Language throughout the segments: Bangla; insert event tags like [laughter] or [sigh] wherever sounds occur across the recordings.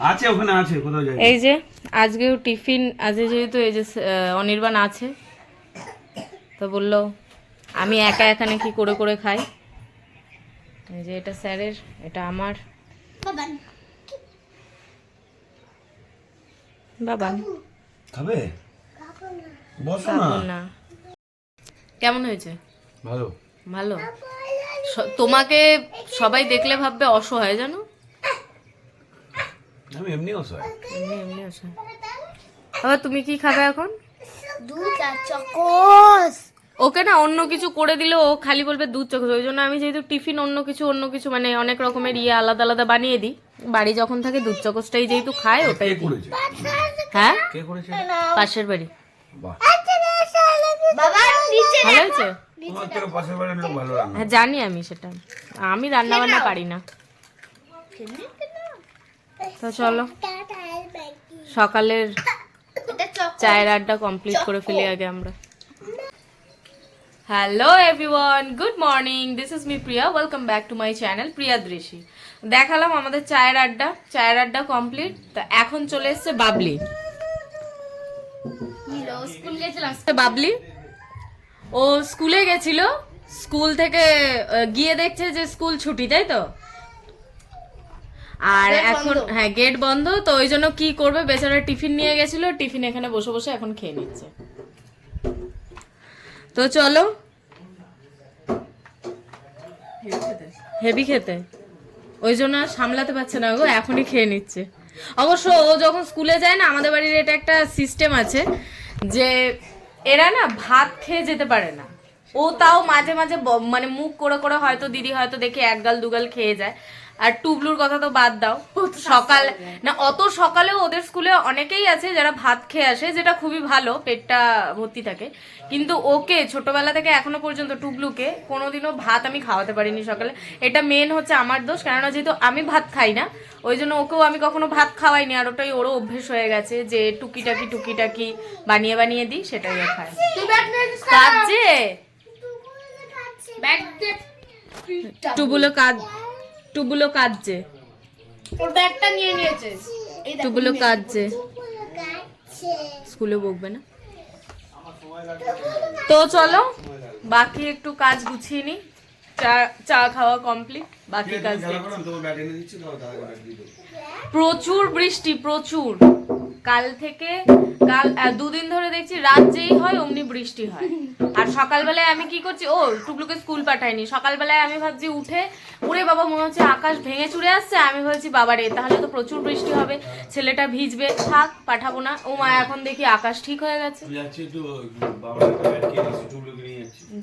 আছে ওখানে আছে কোথাও যাই এই যে আজকেও টিফিন আজকে যেহেতু এই যে অনির্বাণ আছে তো বলল আমি একা একা নাকি করে করে খাই। এই যে এটা স্যারের এটা আমার। বাবা। খাবে? বসো না। না। কেমন হয়েছে? ভালো। ভালো। স- তোমাকে সবাই দেখলে ভাববে অসহায় জানো? আমি এমনি অসহায়। এমনি এমনি অসহায়। বাবা তুমি কি খাবে এখন? দুধ আর চকোস। ওকে না অন্য কিছু করে দিলে ও খালি বলবে দুধ চোখ ওই জন্য আমি যেহেতু টিফিন অন্য কিছু অন্য কিছু মানে অনেক রকমের ইয়ে আলাদা আলাদা বানিয়ে দিই। বাড়ি যখন থাকে দুধ চকসটাই যেহেতু খায় ওটাই হ্যাঁ? কে করেছে? পাশের বাড়ি। ভালো হয়েছে? হ্যাঁ জানি আমি সেটা। আমি রান্না বান্না পারি না। তো চলো। সকালের চায়ের আড্ডা কমপ্লিট করে ফেলি আগে আমরা। Hello everyone good morning this is me Priya welcome back to my channel Priya দৃশি দেখালাম আমাদের চায়ের আড্ডা। চায়ের আড্ডা কমপ্লিট তা এখন চলে এসছে বাবলি। স্কুল গেছিলাম। বাবলি ও স্কুলে গেছিল। স্কুল থেকে গিয়ে দেখছে যে স্কুল ছুটি তাই তো? আর এখন হ্যাঁ গেট বন্ধ তো ওই জন্য কি করবে? বেচারা টিফিন নিয়ে গেছিল টিফিন এখানে বসে বসে এখন খেয়ে নিচ্ছে। তো চলো। হেভি খেতে। ওই জন্য আর সামলাতে পারছে না গো এখনই খেয়ে নিচ্ছে। অবশ্য ও যখন স্কুলে যায় না আমাদের বাড়ির এটা একটা সিস্টেম আছে যে এরা না ভাত খেয়ে যেতে পারে না। ও তাও মাঝে মাঝে মানে মুখ করে করে হয়তো দিদি হয়তো দেখে এক গাল দুগাল খেয়ে যায়। আর টুবলুর কথা তো বাদ দাও। সকাল না। অত সকালেও ওদের স্কুলে অনেকেই আছে যারা ভাত খেয়ে আসে যেটা খুবই ভালো পেটটা ভর্তি থাকে। কিন্তু ওকে ছোটবেলা থেকে এখনও পর্যন্ত টুবলুকে কোনোদিনও ভাত আমি খাওয়াতে পারিনি সকালে। এটা মেন হচ্ছে আমার দোষ কেননা যেহেতু আমি ভাত খাই না ওই জন্য ওকেও আমি কখনো ভাত খাওয়াইনি আর ওটাই ওরও অভ্যেস হয়ে গেছে যে টুকিটাকি টুকিটাকি বানিয়ে বানিয়ে দিই সেটাই ও খায়। কাজে টুবুলো কাজ টুবুলো কাঁদছে। ওর ব্যাগটা নিয়ে নিয়েছে। এই টুবুলো কাঁদছে। স্কুলে বকবে না? তো চলো বাকি একটু কাজ গুছিয়ে নি। চা চা খাওয়া কমপ্লিট বাকি কাজ প্রচুর বৃষ্টি প্রচুর। কাল থেকে কাল দুদিন ধরে দেখছি রাত যেই হয় অমনি বৃষ্টি হয়। আর সকালবেলায় আমি কি করছি ও টুকলুকে স্কুল পাঠাইনি সকালবেলায় আমি ভাবছি উঠে উড়ে বাবা মনে হচ্ছে আকাশ ভেঙে চুরে আসছে। আমি ভাবছি বাবা রে তাহলে তো প্রচুর বৃষ্টি হবে। ছেলেটা ভিজবে। থাক পাঠাবো না। ও মা এখন দেখি আকাশ ঠিক হয়ে গেছে। বাবার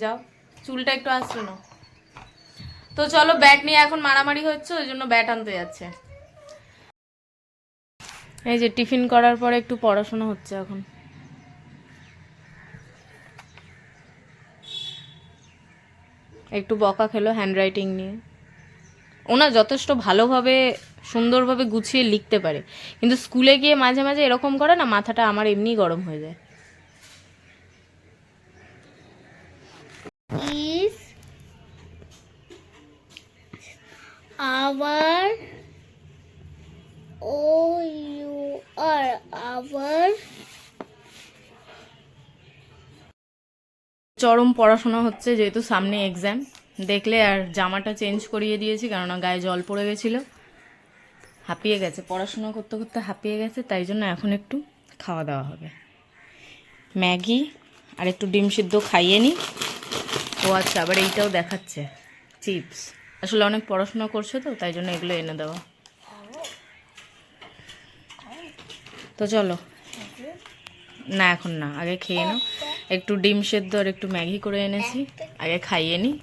যাও চুলটা একটু আসছে না তো চলো ব্যাট নিয়ে এখন মারামারি হচ্ছে ওই জন্য ব্যাট আনতে যাচ্ছে। এই যে টিফিন করার পরে একটু পড়াশোনা হচ্ছে এখন। একটু বকা খেলো হ্যান্ডরাইটিং নিয়ে। ওনা যথেষ্ট ভালোভাবে, সুন্দরভাবে গুছিয়ে লিখতে পারে। কিন্তু স্কুলে গিয়ে মাঝে মাঝে এরকম করে না, মাথাটা আমার এমনি গরম হয়ে যায়। Our Our চরম পড়াশোনা হচ্ছে যেহেতু সামনে এক্সাম দেখলে আর জামাটা চেঞ্জ করিয়ে দিয়েছি, কেননা গায়ে জল পড়ে গেছিল। হাঁপিয়ে গেছে, পড়াশোনা করতে করতে হাঁপিয়ে গেছে, তাই জন্য এখন একটু খাওয়া দাওয়া হবে। ম্যাগি আর একটু ডিম সিদ্ধ খাইয়ে নিই। ও আচ্ছা আবার এইটাও দেখাচ্ছে, চিপস। আসলে অনেক পড়াশোনা করছে তো, তাই জন্য এগুলো এনে দেওয়া। তো চলো। না এখন না আগে খেয়ে নাও। একটু ডিম সেদ্ধ আর একটু ম্যাগি করে এনেছি আগে খাইয়ে নিই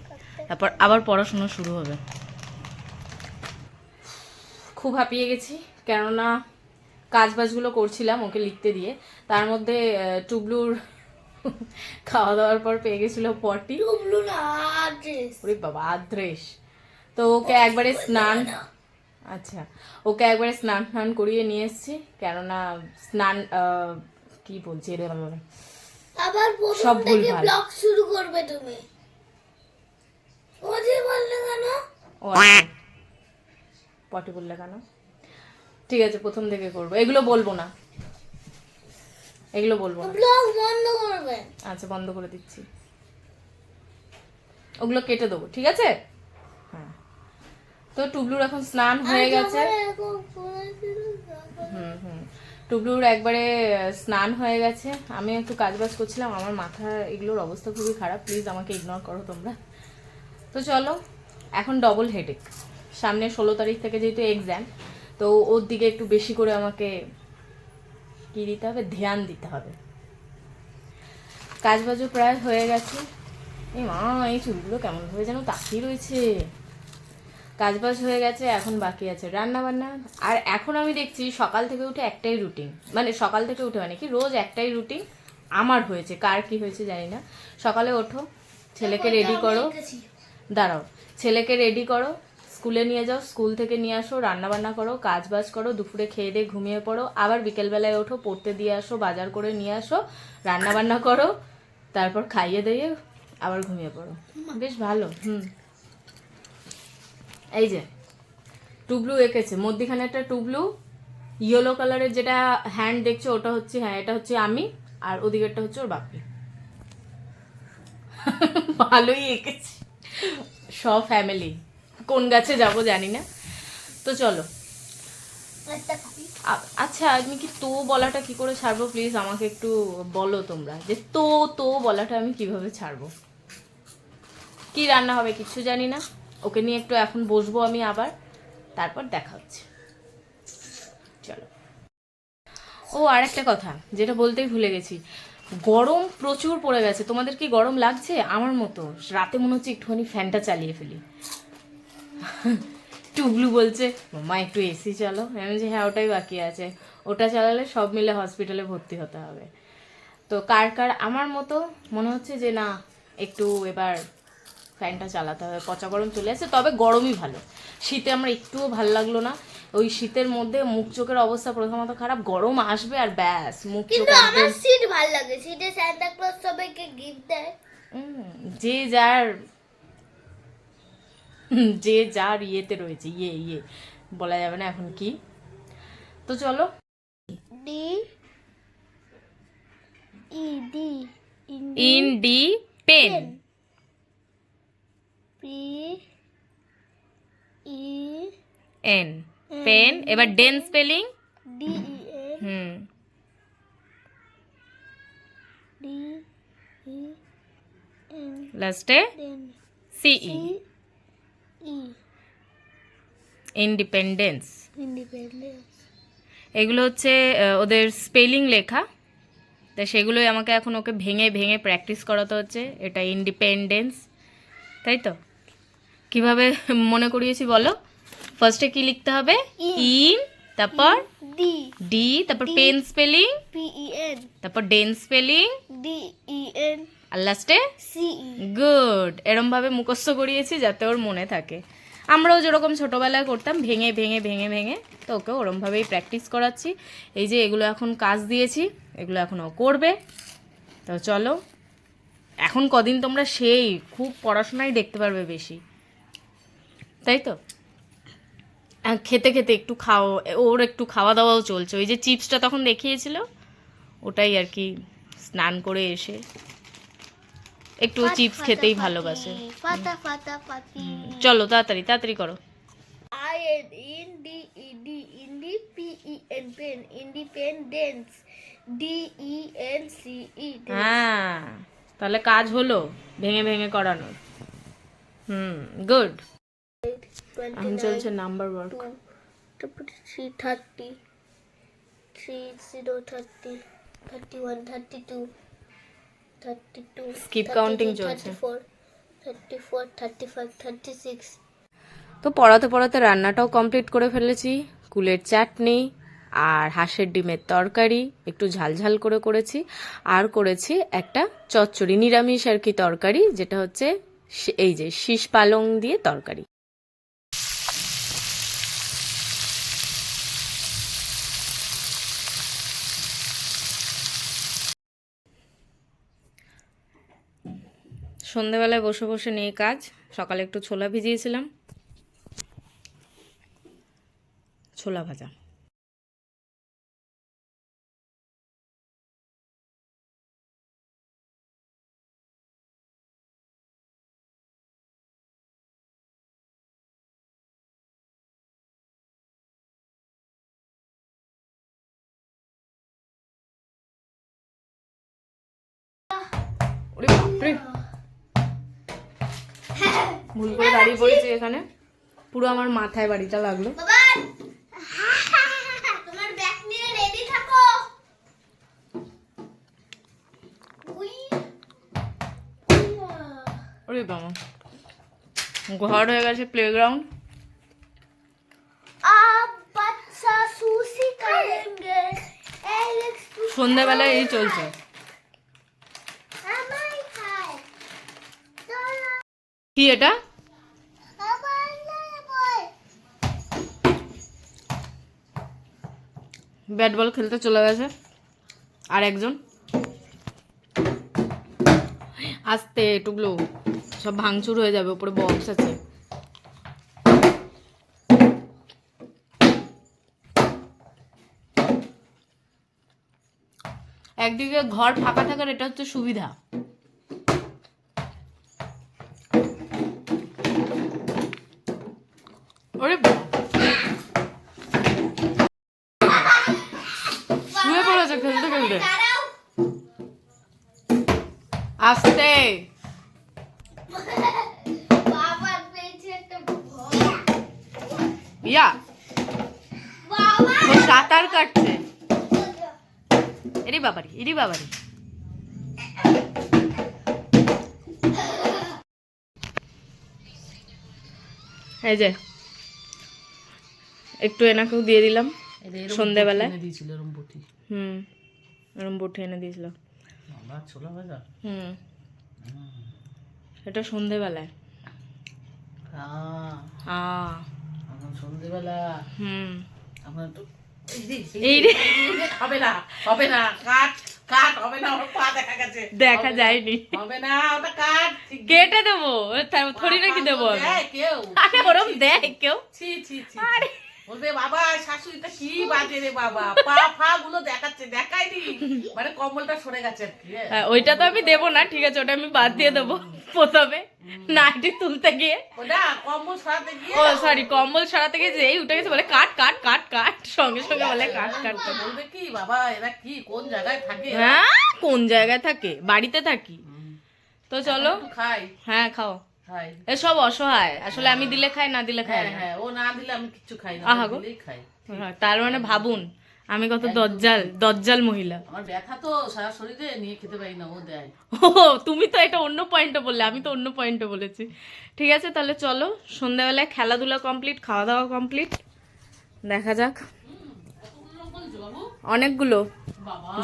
তারপর আবার পড়াশুনো শুরু হবে। খুব হাঁপিয়ে গেছি কেননা কাজ বাজগুলো করছিলাম ওকে লিখতে দিয়ে। তার মধ্যে টুবলুর খাওয়া দাওয়ার পর পেয়ে গেছিল পটি। টুবলু না ড্রেস ওরে বাবা আদ্রেশ। তো ওকে একবারে স্নান আচ্ছা ওকে একবারে স্নান টান করিয়ে নিয়ে এসেছি কেননা স্নান কি বলছি রে বাবা আবার সব থেকে ব্লগ শুরু করবে তুমি। ওরে বললে কেন? ও আচ্ছা। পটি বললে কেন? ঠিক আছে প্রথম থেকে করব। এগুলো বলব না। এগুলো বলব না। ব্লগ বন্ধ করবে। আচ্ছা বন্ধ করে দিচ্ছি। ওগুলো কেটে দেবো ঠিক আছে? তো টুবলুর এখন স্নান হয়ে গেছে। হুম হুম। টুবলুর একবারে স্নান হয়ে গেছে। আমি একটু কাজ বাজ করছিলাম আমার মাথা এগুলোর অবস্থা খুবই খারাপ। প্লিজ আমাকে ইগনোর করো তোমরা। তো চলো এখন ডবল হেডেক সামনে ষোলো তারিখ থেকে যেহেতু এক্সাম তো ওর দিকে একটু বেশি করে আমাকে কি দিতে হবে? ধ্যান দিতে হবে। কাজ বাজও প্রায় হয়ে গেছে। এই মা এই চুলগুলো কেমন ভাবে যেন তাকিয়ে রয়েছে। কাজ বাজ হয়ে গেছে এখন বাকি আছে। রান্না বান্না আর এখন আমি দেখছি সকাল থেকে উঠে একটাই রুটিন মানে সকাল থেকে উঠে মানে কি রোজ একটাই রুটিন আমার হয়েছে। কার কি হয়েছে জানি না। সকালে ওঠো ছেলেকে রেডি করো। দাঁড়াও ছেলেকে রেডি করো স্কুলে নিয়ে যাও স্কুল থেকে নিয়ে আসো রান্না বান্না করো কাজ বাজ করো দুপুরে খেয়ে দিয়ে ঘুমিয়ে পড়ো আবার বিকেলবেলায় ওঠো পড়তে দিয়ে আসো বাজার করে নিয়ে আসো রান্না বান্না করো তারপর খাইয়ে দিয়ে আবার ঘুমিয়ে পড়ো। বেশ ভালো হুম। এই যে টুবলু এঁকেছে। মধ্যিখানে একটা টুবলু ইয়েলো কালারের যেটা হ্যান্ড দেখছ ওটা হচ্ছে হ্যাঁ এটা হচ্ছে আমি আর ওদিকেরটা হচ্ছে ওর বাপি। [laughs] ভালোই এঁকেছি। সব ফ্যামিলি কোন গাছে যাব জানি না। তো চলো। আচ্ছা আমি কি তো বলাটা কি করে ছাড়বো? প্লিজ আমাকে একটু বলো তোমরা যে তো তো বলাটা আমি কীভাবে ছাড়বো? কি রান্না হবে কিছু জানি না। ওকে নিয়ে একটু এখন বসবো আমি আবার। তারপর দেখা হচ্ছে। চলো। ও আর একটা কথা, যেটা বলতেই ভুলে গেছি। গরম প্রচুর পড়ে গেছে। তোমাদের কি গরম লাগছে? আমার মতো। রাতে মনে হচ্ছে একটুখানি ফ্যানটা চালিয়ে ফেলি। [laughs] টুবলু বলছে মামা একটু এসি চলো। আমি বলছি হ্যাঁ ওটাই বাকি আছে। ওটা চালালে সব মিলে হসপিটালে ভর্তি হতে হবে। তো কার কার? আমার মতো মনে হচ্ছে যে, না, একটু এবার ফ্যানটা চালাতে হবে পচা গরম চলে আসে তবে গরমই ভালো। শীতে আমার একটুও ভালো লাগল না। ওই শীতের মধ্যে মুখ চোখের অবস্থা প্রথমত খারাপ গরম আসবে আর ব্যাস মুখ চোখ কিন্তু আমার সিট ভালো লাগে সান্তা ক্লজ সবাইকে গিফট দেয়। যে যার যে যার ইয়েতে রয়েছে ইয়ে ইয়ে বলা যাবে না এখন কি। তো চলো। D E D in D pen. N pen এবার ডেন স্পেলিং এন হুম। লাস্টে সিই ইন্ডিপেন্ডেন্স এগুলো হচ্ছে ওদের স্পেলিং লেখা। তা সেগুলোই আমাকে এখন ওকে ভেঙে ভেঙে প্র্যাকটিস করাতে হচ্ছে। এটা ইন্ডিপেন্ডেন্স তাই তো? কীভাবে মনে করিয়েছি বলো? ফার্স্টে কি লিখতে হবে? ইন। তারপর ডি। ডি তারপর pen spelling P E N তারপর den spelling D E N আর লাস্টে সি ই গুড। এরমভাবে মুখস্থ করিয়েছি যাতে ওর মনে থাকে। আমরাও যেরকম ছোটোবেলায় করতাম ভেঙে ভেঙে ভেঙে ভেঙে তো ওকে ওরমভাবেই প্র্যাকটিস করাচ্ছি। এই যে এগুলো এখন কাজ দিয়েছি এগুলো এখন ও করবে। তো চলো এখন কদিন তোমরা সেই খুব পড়াশোনাই দেখতে পারবে বেশি। তাই তো? খেতে খেতে একটু খাও ওর একটু খাওয়া দাওয়াও চলছে। ওই যে চিপসটা তখন দেখিয়েছিল ওটাই আর কি স্নান করে এসে একটু চিপস খেতেই ভালোবাসে। চলো তাড়াতাড়ি তাড়াতাড়ি করো। Independence D E N C E হ্যাঁ তাহলে কাজ হলো ভেঙে ভেঙে করানোর। Hmm good. এখন চলছে নাম্বার ওয়ার্ক তারপরে three thirty three zero thirty thirty one thirty two thirty two Skip counting চলছে। Thirty four thirty four thirty five thirty six তো পড়াতে পড়াতে রান্নাটাও কমপ্লিট করে ফেলেছি। কুলের চাটনি আর হাঁসের ডিমের তরকারি একটু ঝালঝাল করে করেছি। আর করেছি একটা চচ্চড়ি নিরামিষ আর কি তরকারি যেটা হচ্ছে এই যে শীষ পালং দিয়ে তরকারি। সন্ধেবেলায় বসে বসে নিয়ে কাজ। সকালে একটু ছোলা ভিজিয়েছিলাম। ছোলা ভাজা। Yeah. ভুল করে দাঁড়িয়ে পড়েছি এখানে। পুরো আমার মাথায় বাড়িটা লাগল। ঘর হয়ে গেছে প্লে গ্রাউন্ড সন্ধ্যাবেলা এই চলছে। কি এটা? ব্যাট বল খেলতে চলে গেছে। আর একজন। আস্তে, টুকলো। সব ভাঙচুর হয়ে যাবে, উপরে বক্স আছে। একদিকে ঘর ফাঁকা থাকার এটা হচ্ছে সুবিধা ওরে বাবা। শুয়ে পড়েছে খেলতে খেলতে দাঁড়াও আস্তে। ইয়া। ও সাঁতার কাটছে। এরি বাবারি এরি বাবারি। এই যে একটু এনাকেও দিয়ে দিলাম। সন্ধেবেলায় হুম এরম বটি এনে দিয়েছিল। বাবা ছোলা ভাজা? হুম। এটা সন্ধেবেলায়। আহ, আ এখন সন্ধেবেলা। হুম। আমরা তো এই রে হবে না হবে না। কাট কাট হবে না ওর পা দেখা গেছে। দেখা যায়নি। হবে না ওটা কাট। কেটে দেবো? থরি নাকি দেবো? কেউ। আরে ওরম দেয় কেউ? ছি ছি ছি। বলবে বাবা শাশুড়িটা কি বাজে রে বাবা? পা ফা গুলো দেখাচ্ছে দেখায়নি। মানে কম্বলটা সরে গেছে হ্যাঁ। হ্যাঁ, ওইটা তো আমি দেবো না ঠিক আছে ওটা আমি বাদ দিয়ে দেবো প্রথমে নাইটি তুলতে গিয়ে। ওটা কম্বল সরাতে গিয়ে ও সরি কম্বল সরাতে গিয়ে যেই উঠে গেছে বলে কাট কাট কাট কাট। সঙ্গে সঙ্গে বলে কাট কাট। বলবে কি বাবা এরা কি কোন জায়গায় থাকে? হ্যাঁ কোন জায়গায় থাকে? বাড়িতে থাকি। তো চলো। খাই। হ্যাঁ খাও। এসব অসহায়। আসলে আমি দিলে খাই না দিলে খাই হ্যাঁ হ্যাঁ ও না দিলে আমি কিচ্ছু খাই না দিলেই খাই। হ্যাঁ, তার মানে ভাবুন আমি কত দজ্জাল দজ্জাল মহিলা। আমার ব্যথা তো সারা শরীরে নিয়ে খেতে পারি না ও দেয়। ও তুমি তো এটা অন্য পয়েন্টে বললে আমি তো অন্য পয়েন্টে বলেছি। ঠিক আছে তাহলে চলো সন্ধ্যাবেলায় খেলাধুলা কমপ্লিট খাওয়া দাওয়া কমপ্লিট দেখা যাক। অনেকগুলো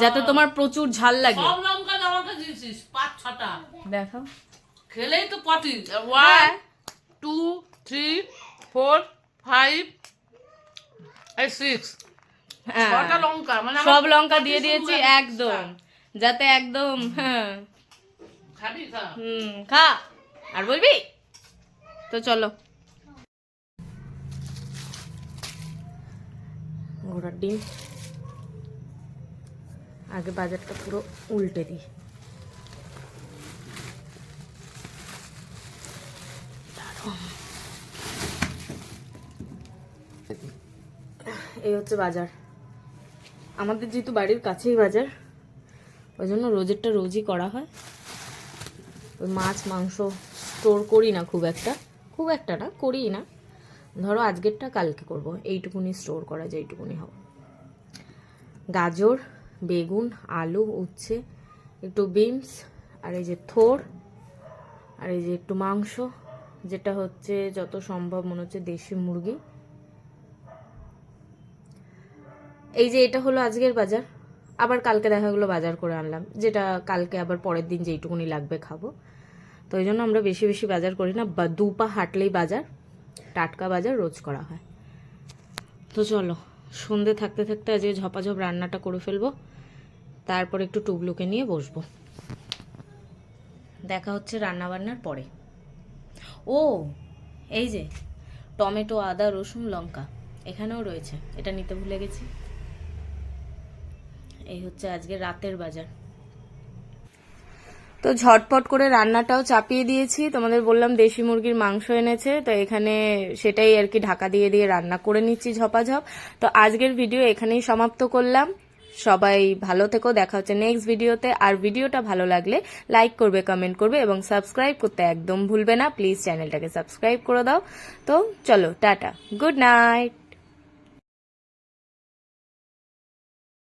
যাতে তোমার প্রচুর ঝাল লাগে। দেখাও। খেলেই তো পটি one two three four five six ছটা লঙ্কা মানে সব লঙ্কা দিয়ে দিয়েছি একদম। যাতে একদম হ্যাঁ। খাবি? হুম খা। আর বলবি? তো চলো। ঘোড়ার ডিম। আগে বাজারটা পুরো উল্টে দিই। এই হচ্ছে বাজার। আমাদের যেহেতু বাড়ির কাছেই বাজার, ওই জন্য রোজেরটা রোজই করা হয়। ওই মাছ, মাংস স্টোর করি না খুব একটা। খুব একটা না করি না। ধরো আজকেরটা কালকে করব, এইটুকুনি স্টোর করা যায়, এইটুকুনি হবে। গাজর, বেগুন, আলু, উচ্ছে, একটু বিনস আর এই যে থোর, আর এই যে একটু মাংস, যেটা হচ্ছে যত সম্ভব মনে হচ্ছে দেশি মুরগি। এই যে এটা হলো আজকের বাজার, আবার কালকে দেখা গেলো বাজার করে আনলাম, যেটা কালকে আবার পরের দিন যেইটুকুনি লাগবে খাব। তো ওই জন্য আমরা বেশি বেশি বাজার করি না, বা দু পা হাঁটলেই বাজার, টাটকা বাজার রোজ করা হয়। তো চলো, সন্ধে থাকতে থাকতে আজকে ঝপাঝপ রান্নাটা করে ফেলব, তারপর একটু টুবলুকে নিয়ে বসবো। দেখা হচ্ছে রান্না বান্নার পরে। ও, এই যে, টমেটো, আদা, রসুন, লঙ্কা, এখানেও রয়েছে, এটা নিতে ভুলে গেছি। এই হচ্ছে আজকে রাতের বাজার। তো ঝটপট করে রান্নাটাও চাপিয়ে দিয়েছি। তোমাদের বললাম দেশি মুরগির মাংস এনেছে, তো এখানে সেটাই আর কি ঢাকা দিয়ে দিয়ে রান্না করে নিচ্ছি ঝপাঝপ। তো আজকের ভিডিও এখানেই সমাপ্ত করলাম। সবাই ভালো থেকো, দেখা হচ্ছে নেক্সট ভিডিওতে। আর ভিডিওটা ভালো লাগলে লাইক করবে কমেন্ট করবে এবং সাবস্ক্রাইব করতে একদম ভুলবে না। প্লিজ চ্যানেলটাকে সাবস্ক্রাইব করে দাও। তো চলো, টাটা। Good night